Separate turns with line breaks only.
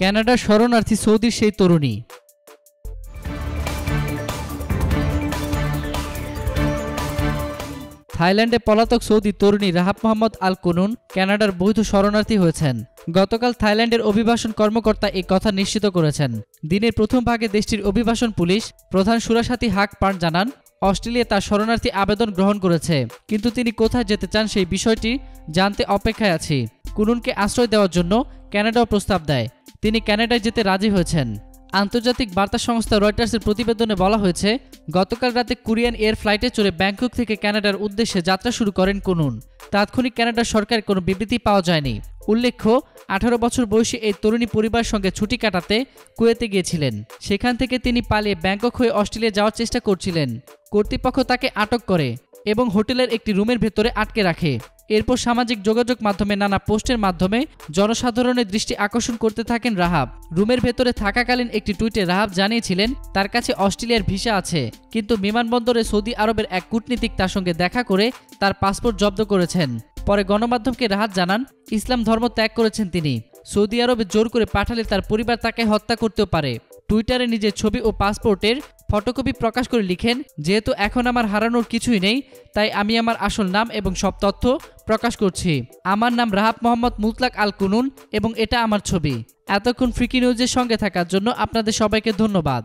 ক্যানাডার শরণার্থী সৌদির সেই তরুণী। থাইল্যান্ডে পলাতক সৌদি তরুণী রাহাব মোহাম্মদ আল কুনুন কানাডার বৈধ শরণার্থী হয়েছেন। গতকাল থাইল্যান্ডের অভিবাসন কর্মকর্তা এই কথা নিশ্চিত করেছেন। দিনের প্রথম ভাগে দেশটির অভিবাসন পুলিশ প্রধান সুরাসাথী হাক পান জানান, অস্ট্রেলিয়া তার শরণার্থী আবেদন গ্রহণ করেছে, কিন্তু তিনি কোথায় যেতে চান সেই বিষয়টি জানতে অপেক্ষায় আছি। কুনুনকে আশ্রয় দেওয়ার জন্য ক্যানাডাও প্রস্তাব দেয়। তিনি ক্যানাডায় যেতে রাজি হয়েছেন। আন্তর্জাতিক বার্তা সংস্থা রয়টার্সের প্রতিবেদনে বলা হয়েছে, গতকাল রাতে কোরিয়ান এয়ার ফ্লাইটে চড়ে ব্যাংকক থেকে ক্যানাডার উদ্দেশ্যে যাত্রা শুরু করেন কুনুন। তাৎক্ষণিক ক্যানাডার সরকার কোনো বিবৃতি পাওয়া যায়নি। উল্লেখ্য, আঠারো বছর বয়সী এই তরুণী পরিবারের সঙ্গে ছুটি কাটাতে কুয়েতে গিয়েছিলেন। সেখান থেকে তিনি পালিয়ে ব্যাংকক হয়ে অস্ট্রেলিয়া যাওয়ার চেষ্টা করছিলেন। কর্তৃপক্ষ তাকে আটক করে এবং হোটেলের একটি রুমের ভেতরে আটকে রাখে। এরপর সামাজিক যোগাযোগ মাধ্যমে নানা পোস্টের মাধ্যমে জনসাধারণের দৃষ্টি আকর্ষণ করতে থাকেন রাহাব। রুমের ভেতরে থাকাকালীন একটি টুইটে রাহাব জানিয়েছিলেন, তার কাছে অস্ট্রেলিয়ার ভিসা আছে, কিন্তু বিমানবন্দরে সৌদি আরবের এক কূটনীতিক তার সঙ্গে দেখা করে তার পাসপোর্ট জব্দ করেছেন। পরে গণমাধ্যমকে রাহাত জানান, ইসলাম ধর্ম ত্যাগ করেছেন তিনি। সৌদি আরবে জোর করে পাঠালে তার পরিবার তাকে হত্যা করতেও পারে। টুইটারে নিজের ছবি ও পাসপোর্টের ফটোকপি প্রকাশ করে লিখেন, যেহেতু এখন আমার হারানোর কিছুই নেই, তাই আমি আমার আসল নাম এবং সব তথ্য প্রকাশ করছি। আমার নাম রাহাব মোহাম্মদ মুতলাক আল কুনুন এবং এটা আমার ছবি। এতক্ষণ ফ্রিকি নিউজের সঙ্গে থাকার জন্য আপনাদের সবাইকে ধন্যবাদ।